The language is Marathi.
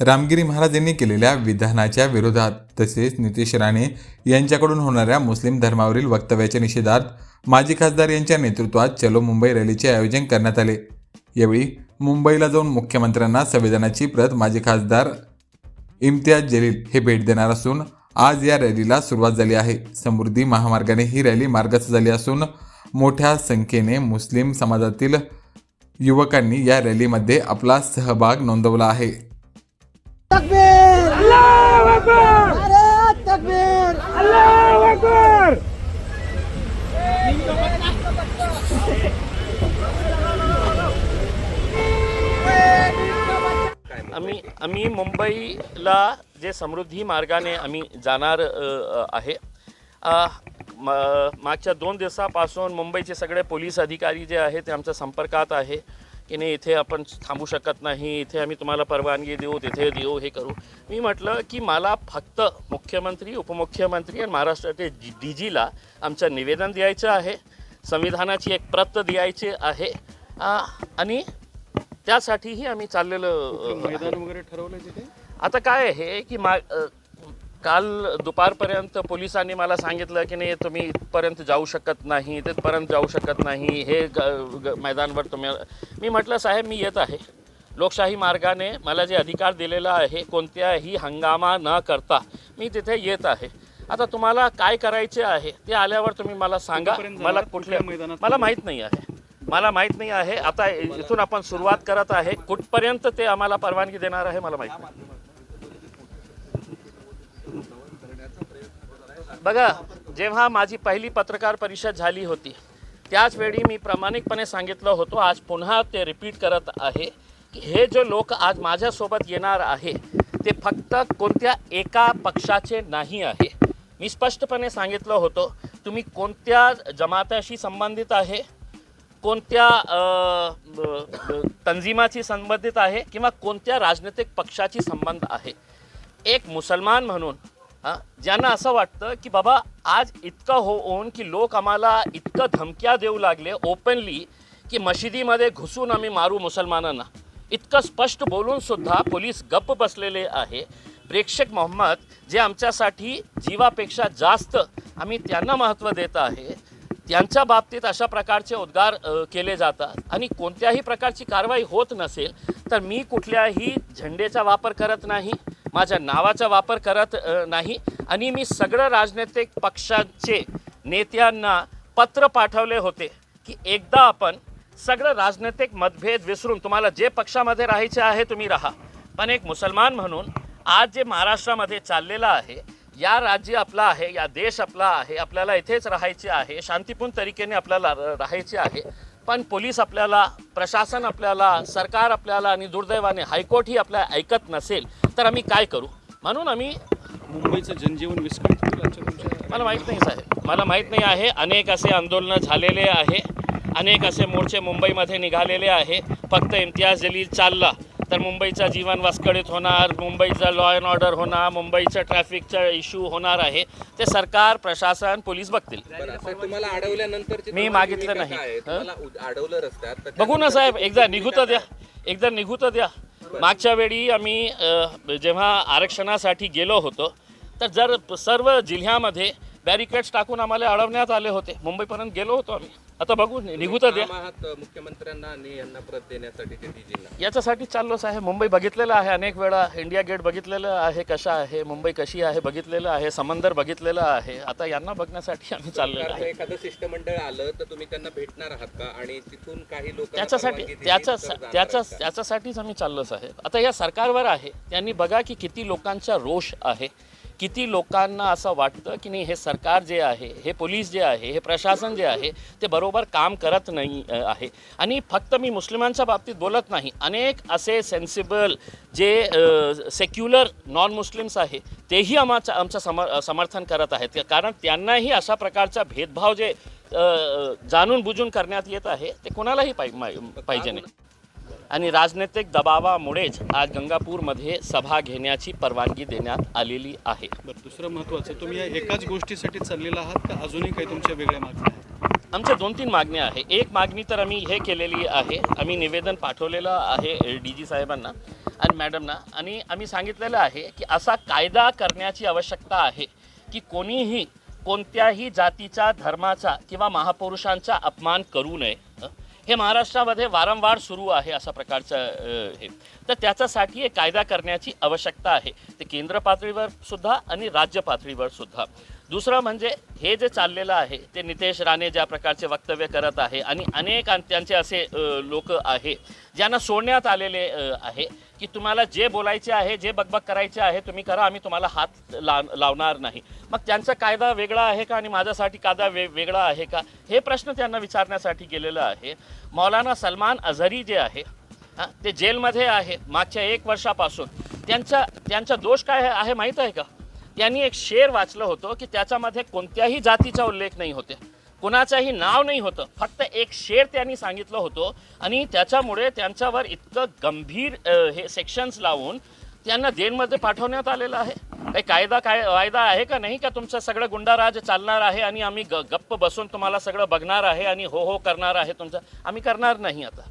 रामगिरी महाराज यांनी केलेल्या विधानाच्या विरोधात तसेच नितेश राणे यांच्याकडून होणाऱ्या मुस्लिम धर्मावरील वक्तव्याच्या निषेधात माजी खासदार यांच्या नेतृत्वात चलो मुंबई रॅलीचे आयोजन करण्यात आले. यावेळी मुंबईला जाऊन मुख्यमंत्र्यांना संविधानाची प्रत माजी खासदार इम्तियाज जलील हे भेट देणार असून आज या रॅलीला सुरुवात झाली आहे. समृद्धी महामार्गाने ही रॅली मार्गस्थ झाली असून मोठ्या संख्येने मुस्लिम समाजातील युवकांनी या रॅलीमध्ये आपला सहभाग नोंदवला आहे. आम्ही आम्ही मुंबईला जे समृद्धी मार्गाने आम्ही जाणार आहे. मागच्या दोन दिवसापासून मुंबईचे सगळे पोलीस अधिकारी जे आहेत ते आमच्या संपर्कात आहे. की नाही इथे आपण थांबू शकत नाही इथे आम्ही तुम्हाला परवानगी देऊ तिथे देऊ हे करू. मी म्हटलं की मला फक्त मुख्यमंत्री उपमुख्यमंत्री आणि महाराष्ट्राचे जी डी जीला आमचं निवेदन द्यायचं आहे संविधानाची एक प्रत द्यायची आहे आणि त्यासाठीही आम्ही चाललेलो अ, मैदान वगैरे ठरवलं तिथे? आता काय आहे की मा काल दुपारपर्यंत पोलिसांनी मला सांगितलं की नाही तुम्ही इथपर्यंत जाऊ शकत नाही तिथपर्यंत जाऊ शकत नाही हे ग- ग- मैदानवर तुम्ही मी म्हटलं साहेब मी येत आहे. लोकशाही मार्गाने मला जे अधिकार दिलेला आहे कोणत्याही हंगामा न करता मी तिथे येत आहे. आता तुम्हाला काय करायचे आहे ते आल्यावर तुम्ही मला सांगा. मला कुठल्या मैदानात मला माहीत नाही आहे. मला माहीत नाही आहे. आता इथून आपण सुरुवात करत आहे. कुठपर्यंत ते आम्हाला परवानगी देणार आहे मला माहीत नाही. बघा जेव्हा माझी पहिली पत्रकार परिषद झाली होती त्याचवेळी मी प्रामाणिकपणे सांगितलं होतं आज पुन्हा ते रिपीट करत आहे की हे जे लोक आज माझ्यासोबत येणार आहे ते फक्त कोणत्या एका पक्षाचे नाही आहे. मी स्पष्टपणे सांगितलं होतं तुम्ही कोणत्या जमाताशी संबंधित आहे कोणत्या तंजिमाशी तंजिमाची संबंधित आहे किंवा कोणत्या राजनैतिक पक्षाची संबंध आहे. एक मुसलमान म्हणून हां? ज्यांना असं वाटतं की बाबा आज इतकं होऊन की लोक आम्हाला इतकं धमक्या देऊ लागले ओपनली की मशिदीमध्ये घुसून आम्ही मारू मुसलमानांना. इतकं स्पष्ट बोलून सुद्धा पोलीस गप्प बसलेले आहे. प्रेक्षक मोहम्मद जे आमच्यासाठी जीवापेक्षा जास्त आम्ही त्यांना महत्त्व देत आहे त्यांच्या बाबतीत अशा प्रकारचे उद्गार केले जातात. आणि कोणत्याही प्रकारची कारवाई होत नसेल तर मी कुठल्याही झेंडेचा वापर करत नाही. माझ्या नावाचा वापर करत नाही. आणि मी सगळं राजनैतिक पक्षांचे नेत्यांना पत्र पाठवले होते की एकदा आपण सगळं राजनैतिक मतभेद विसरून तुम्हाला जे पक्षामध्ये राहायचे आहे तुम्ही राहा. पण एक मुसलमान म्हणून आज जे महाराष्ट्रामध्ये चाललेलं आहे या राज्य आपला आहे या देश आपला आहे आपल्याला इथेच राहायचे आहे शांतीपूर्ण तरीकेने आपल्याला राहायचे आहे. पण पोलीस आपल्याला प्रशासन आपल्याला सरकार आपल्याला आणि दुर्दैवाने हायकोर्टही आपल्याला ऐकत नसेल तर आम्ही काय करू? म्हणून आम्ही मुंबईचं जनजीवन विस्कळीत मला माहीत नाही साहेब. मला माहीत नाही आहे. अनेक असे आंदोलनं झालेले आहे. अनेक असे मोर्चे मुंबईमध्ये निघालेले आहे. फक्त इम्तियाज जलील चालला. तर मुंबईचं जीवन विस्कळीत होणार मुंबईचं लॉ अँड ऑर्डर होणार मुंबईचं ट्रॅफिकचा इश्यू होणार आहे. ते सरकार प्रशासन पोलीस बघतील. तुम्हाला अडवल्यानंतर मी मागितलं नाही. अडवलं रस्त्यात बघू ना साहेब एकदा निघू तर द्या. एकदा निघू तर द्या मागच्या वेळी आम्ही जेव्हा आरक्षणासाठी गेलो होतो तर जर सर्व जिल्ह्यामध्ये बॅरिकेड्स टाकून आम्हाला अडवण्यात आले होते. मुंबईपर्यंत गेलो होतो आम्ही. आता बघू निघू तर द्या. मुख्यमंत्र्यांना आणि यांना प्रत देण्यासाठी याच्यासाठी चाललो साहेब मुंबई बघितलेलं आहे अनेक वेळा. इंडिया गेट बघितलेलं आहे कशा आहे मुंबई कशी आहे बघितलेलं आहे समंदर बघितलेलं आहे. आता यांना बघण्यासाठी आम्ही चाललेलो आहे. एखादं शिष्टमंडळ आलं तर तुम्ही त्यांना भेटणार आहात का? आणि तिथून काही लोक त्याच्यासाठी त्याच्या त्याच्या त्याच्यासाठीच आम्ही चाललो साहेब आता या सरकारवर आहे. त्यांनी बघा की किती लोकांचा रोष आहे. किती लोकांना असं वाटतं की नाही हे सरकार जे आहे हे पोलीस जे आहे हे प्रशासन जे आहे ते बरोबर काम करत नाही आहे. आणि फक्त मी मुस्लिमांच्या बाबतीत बोलत नाही. अनेक असे सेन्सिबल जे सेक्युलर नॉन मुस्लिम्स आहे तेही आमच्या आमचं सम समर्थन करत आहेत. कारण त्यांनाही अशा प्रकारचा भेदभाव जे जाणून बुजून करण्यात येत आहे ते कोणालाही मा- पाहिजे नाही. आणि राजनैतिक दबावामुळेच आज गंगापूरमध्ये सभा घेण्याची परवानगी देण्यात आलेली आहे. बरं दुसरं महत्त्वाचं तुम्ही या एकाच गोष्टीसाठी चाललेला आहात का? अजूनही काही तुमच्या वेगळ्या मागण्या आहेत? आमच्या दोन तीन मागण्या आहे एक मागणी तर आम्ही हे केलेली आहे. आम्ही निवेदन पाठवलेलं आहे डी जी साहेबांना आणि मॅडमना. आणि आम्ही सांगितलेलं आहे की असा कायदा करण्याची आवश्यकता आहे की कोणीही कोणत्याही जातीचा धर्माचा किंवा महापुरुषांचा अपमान करू नये. हे महाराष्ट्रामध्ये वारंवार सुरू आहे अशा प्रकारचं हे. तर त्याच्यासाठी एक कायदा करण्याची आवश्यकता आहे. ते केंद्र पातळीवर सुद्धा आणि राज्य पातळीवर सुद्धा. दुसरं म्हणजे हे जे चाललेलं आहे ते नितेश राणे ज्या प्रकारचे वक्तव्य करत आहे आणि अनेक त्यांचे असे लोक आहे ज्यांना सोडण्यात आलेले आहे की तुम्हाला जे बोलायचे आहे जे बकबक करायचे आहे तुम्ही करा आम्ही तुम्हाला हात ला लावणार नाही. मग त्यांचा कायदा वेगळा आहे का आणि माझ्यासाठी कायदा वे वेगळा आहे का? हे प्रश्न त्यांना विचारण्यासाठी गेलेलं आहे. मौलाना सलमान अझरी जे आहे हां ते जेलमध्ये आहे. मागच्या एक वर्षापासून. त्यांचा त्यांचा दोष काय आहे माहीत आहे का? त्यांनी एक शेर वाचलं होतं की त्याच्यामध्ये कोणत्याही जातीचा उल्लेख नाही होते. कुणाचंही नाव नाही होतं. फक्त एक शेर त्यांनी सांगितलं होतं आणि त्याच्यामुळे त्यांच्यावर इतकं गंभीर हे सेक्शन्स लावून त्यांना जेलमध्ये पाठवण्यात आलेलं आहे. काही कायदा काय कायदा आहे का नाही का तुमचं? सगळं गुंडाराज चालणार आहे आणि आम्ही ग गप्प बसून तुम्हाला सगळं बघणार आहे आणि हो हो करणार आहे तुमचं. आम्ही करणार नाही आता.